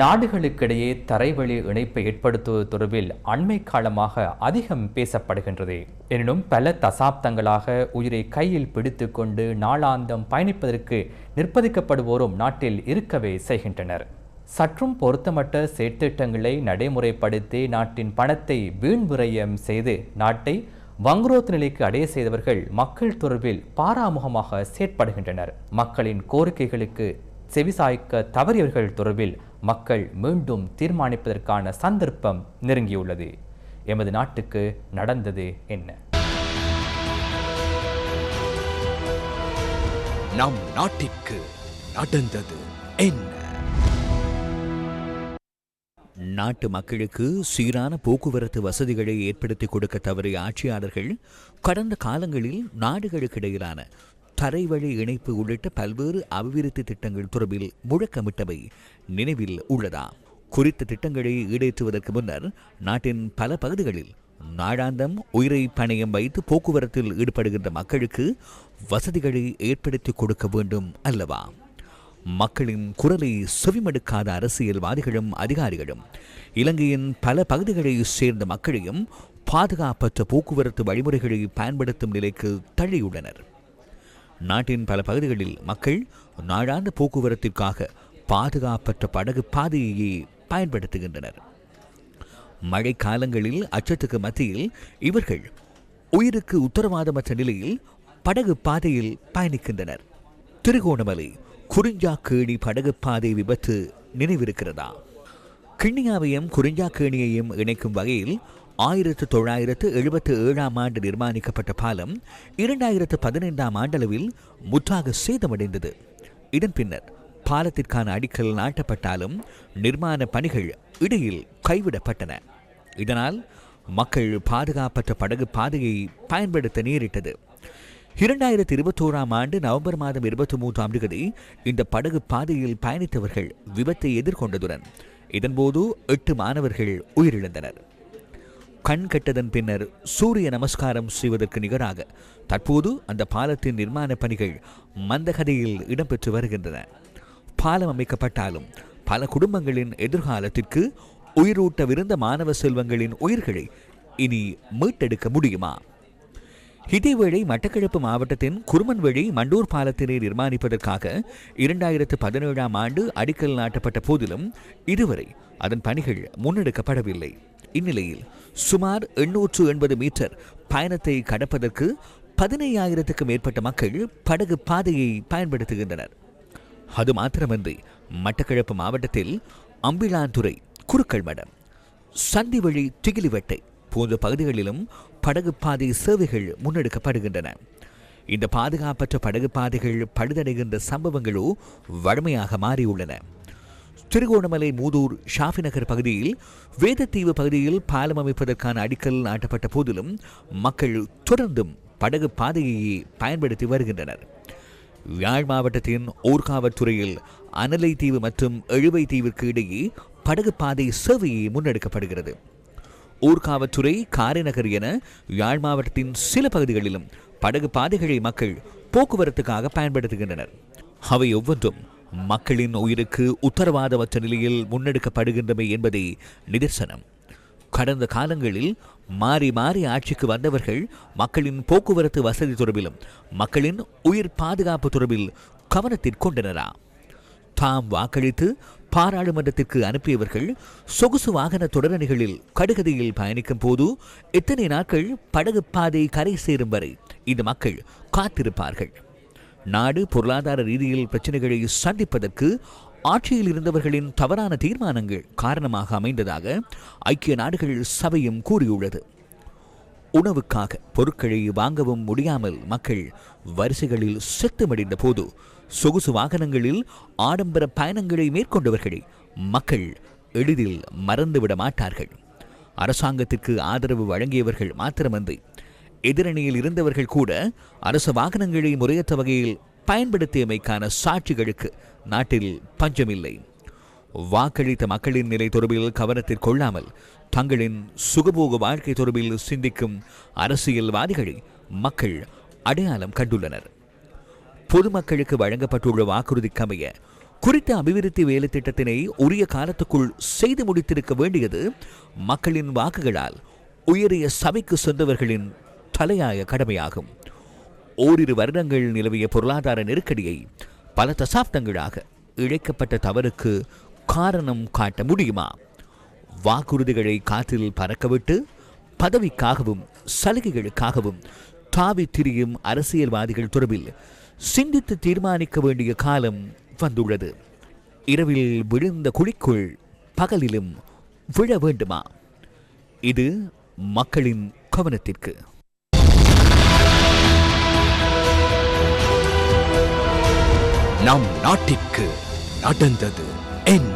நாடுகளுக்கிடையே தரைவழி இணைப்பை ஏற்படுத்துவது தொடர்பில் அண்மை காலமாக அதிகம் பேசப்படுகின்றது. எனினும் பல தசாப்தங்களாக உயிரை கையில் பிடித்து கொண்டு நாளாந்தம் பயணிப்பதற்கு நிர்பந்திக்கப்படுவோரும் நாட்டில் இருக்கவே செய்கின்றனர். சற்றும் பொருத்தமற்ற செயற்திட்டங்களை நடைமுறைப்படுத்தி நாட்டின் பணத்தை வீண் விரயம் செய்து நாட்டை வங்குரோத்து நிலைக்கு அடைய செய்தவர்கள் மக்கள் தொடர்பில் பாராமுகமாக செயற்படுகின்றனர். மக்களின் கோரிக்கைகளுக்கு செவிசாய்க்க தவறியவர்கள் தொடர்பில் மக்கள் மீண்டும் தீர்மானிப்பதற்கான சந்தர்ப்பம் நெருங்கியுள்ளது. எமது நாட்டுக்கு நடந்தது என்ன? நம் நாட்டிற்கு நடந்தது என்ன? நாட்டு மக்களுக்கு சீரான போக்குவரத்து வசதிகளை ஏற்படுத்தி கொடுக்க தவறிய ஆட்சியாளர்கள் கடந்த காலங்களில் நாடுகளுக்கிடையிலான தரைவழி இணைப்பு உள்ளிட்ட பல்வேறு அபிவிருத்தி திட்டங்கள் தொடர்பில் முழக்கமிட்டவை நினைவில் உள்ளதா? குறித்த திட்டங்களை ஈடேற்றுவதற்கு முன்னர் நாட்டின் பல பகுதிகளில் நாடாந்தம் உயிரை பணயம் வைத்து போக்குவரத்தில் ஈடுபடுகின்ற மக்களுக்கு வசதிகளை ஏற்படுத்தி கொடுக்க வேண்டும் அல்லவா? மக்களின் குரலை செவிமடுக்காத அரசியல்வாதிகளும் அதிகாரிகளும் இலங்கையின் பல பகுதிகளை சேர்ந்த மக்களையும் பாதுகாப்பற்ற போக்குவரத்து வழிமுறைகளை பயன்படுத்தும் நிலைக்கு தள்ளியுள்ளனர். நாட்டின் பல பகுதிகளில் மக்கள் நாடாந்த போக்குவரத்திற்காக பாதுகாப்பற்ற படகு பாதையையே பயன்படுத்துகின்றனர். மழை காலங்களில் அச்சத்துக்கு மத்தியில் இவர்கள் உயிருக்கு உத்தரவாதமற்ற நிலையில் படகு பாதையில் பயணிக்கின்றனர். திருகோணமலை குறிஞ்சாக்கேணி படகு பாதை விபத்து நினைவிருக்கிறதா? கிண்ணியாவையும் குறிஞ்சாக்கேணியையும் இணைக்கும் வகையில் ஆயிரத்து தொள்ளாயிரத்து எழுபத்து ஏழாம் ஆண்டு நிர்மாணிக்கப்பட்ட பாலம் இரண்டாயிரத்து பதினைந்தாம் ஆண்டளவில் முற்றாக சேதமடைந்தது. இதன் பின்னர் பாலத்திற்கான அடிக்கல் நாட்டப்பட்டாலும் நிர்மாண பணிகள் இடையில் கைவிடப்பட்டன. இதனால் மக்கள் பாதுகாப்பற்ற படகு பாதையை பயன்படுத்த நேரிட்டது. இரண்டாயிரத்தி இருபத்தோராம் ஆண்டு நவம்பர் மாதம் இருபத்தி மூன்றாம் தேதி இந்த படகு பாதையில் பயணித்தவர்கள் விபத்தை எதிர்கொண்டதுடன் இதன்போது எட்டு மாணவர்கள் உயிரிழந்தனர். கண் கெட்டதன் பின்னர் சூரிய நமஸ்காரம் செய்வதற்கு நிகராக தற்போது அந்த பாலத்தின் நிர்மாண பணிகள் மந்தகதியில் இடம்பெற்று வருகின்றன. பாலம் அமைக்கப்பட்டாலும் பல குடும்பங்களின் எதிர்காலத்திற்கு உயிரூட்டவிருந்த மாணவ செல்வங்களின் உயிர்களை இனி மீட்டெடுக்க முடியுமா? இதேவேளை மட்டக்களப்பு மாவட்டத்தின் குருமன்வழி மண்டூர் பாலத்தினை நிர்மாணிப்பதற்காக இரண்டாயிரத்து பதினேழாம் ஆண்டு அடிக்கல் நாட்டப்பட்ட போதிலும் இதுவரை அதன் பணிகள் முன்னெடுக்கப்படவில்லை. இந்நிலையில் சுமார் எண்ணூற்று எண்பது மீட்டர் பயணத்தை கடப்பதற்கு பதினையாயிரத்துக்கும் மேற்பட்ட மக்கள் படகு பாதையை பயன்படுத்துகின்றனர். அது மாத்திரமன்றி மட்டக்களப்பு மாவட்டத்தில் அம்பிளாந்துறை குறுக்கள் மடம் சந்திவழி திகிலிவட்டை போன்ற பகுதிகளிலும் படகு பாதை சேவைகள் முன்னெடுக்கப்படுகின்றன. இந்த பாதுகாப்பற்ற படகு பாதைகள் பழுதடைகின்ற சம்பவங்களோ வழமையாக மாறியுள்ளன. திருகோணமலை மூதூர் ஷாஃபி நகர் பகுதியில் வேதத்தீவு பகுதியில் பாலம் அமைப்பதற்கான அடிக்கல் நாட்டப்பட்ட போதிலும் மக்கள் தொடர்ந்தும் படகு பாதையையே பயன்படுத்தி வருகின்றனர். யாழ் மாவட்டத்தின் ஊர்காவற்துறையில் அனலை தீவு மற்றும் எழுவை தீவிற்கு இடையே படகு பாதை சேவையை முன்னெடுக்கப்படுகிறது. ஊர்காவற்துறை காரைநகர் என யாழ் மாவட்டத்தின் சில பகுதிகளிலும் படகு பாதைகளை மக்கள் போக்குவரத்துக்காக பயன்படுத்துகின்றனர். அவை ஒவ்வொன்றும் மக்களின் உயிருக்கு உத்தரவாதமற்ற நிலையில் முன்னெடுக்கப்படுகின்றமை என்பதே நிதர்சனம். கடந்த காலங்களில் மாறி மாறி ஆட்சிக்கு வந்தவர்கள் மக்களின் போக்குவரத்து வசதி தொடர்பிலும் மக்களின் உயிர் பாதுகாப்பு தொடர்பில் கவனத்திற்கொண்டனரா தாம் வாக்களித்து பாராளுமன்றத்திற்கு அனுப்பியவர்கள் சொகுசு வாகன தொடரணிகளில் கடுகதையில் பயணிக்கும் போது எத்தனை நாட்கள் படகு பாதை கரை சேரும் வரை இந்த மக்கள் காத்திருப்பார்கள். நாடு பொருளாதார ரீதியில் பிரச்சனைகளை சந்திப்பதற்கு ஆட்சியில் இருந்தவர்களின் தவறான தீர்மானங்கள் காரணமாக அமைந்ததாக ஐக்கிய நாடுகள் சபையும் கூறியுள்ளது. உணவுக்காக பொருட்களை வாங்கவும் முடியாமல் மக்கள் வரிசைகளில் செத்துமடைந்த போது சொகுசு வாகனங்களில் ஆடம்பர பயணங்களை மேற்கொண்டவர்களை மக்கள் எளிதில் மறந்துவிட மாட்டார்கள். அரசாங்கத்திற்கு ஆதரவு வழங்கியவர்கள் மாத்திரமன்றி எதிரணியில் இருந்தவர்கள் கூட அரசு வாகனங்களை முறையற்ற வகையில் பயன்படுத்தியமைக்கான சாட்சிகளுக்கு நாட்டில் பஞ்சமில்லை. வாக்களித்த மக்களின் நிலை தொடர்பில் கவனத்தில் கொள்ளாமல் தங்களின் சுகபோக வாழ்க்கை தொடர்பில் சிந்திக்கும் அரசியல்வாதிகளை மக்கள் அடையாளம் கண்டுள்ளனர். பொதுமக்களுக்கு வழங்கப்பட்டுள்ள வாக்குறுதிக்கமைய குறித்த அபிவிருத்தி வேலை திட்டத்தினை உரிய காலத்துக்குள் செய்து முடித்திருக்க வேண்டியது மக்களின் வாக்குகளால் உயரிய சபைக்கு சென்றவர்களின் தலையாய கடமையாகும். ஓரிரு வருடங்கள் நிலவிய பொருளாதார நெருக்கடியை பல தசாப்தங்களாக இழைக்கப்பட்ட தவறுக்கு காரணம் காட்ட முடியுமா? வாக்குறுதிகளை காற்றில் பறக்கவிட்டு பதவிக்காகவும் சலுகைகளுக்காகவும் தாவி திரியும் அரசியல்வாதிகள் தொடர்பில் சிந்தித்து தீர்மானிக்க வேண்டிய காலம் வந்துள்ளது. இரவில் விழுந்த குழிக்குள் பகலிலும் விழ வேண்டுமா? இது மக்களின் கவனத்திற்கு நம் நாட்டிற்கு நடந்தது. என்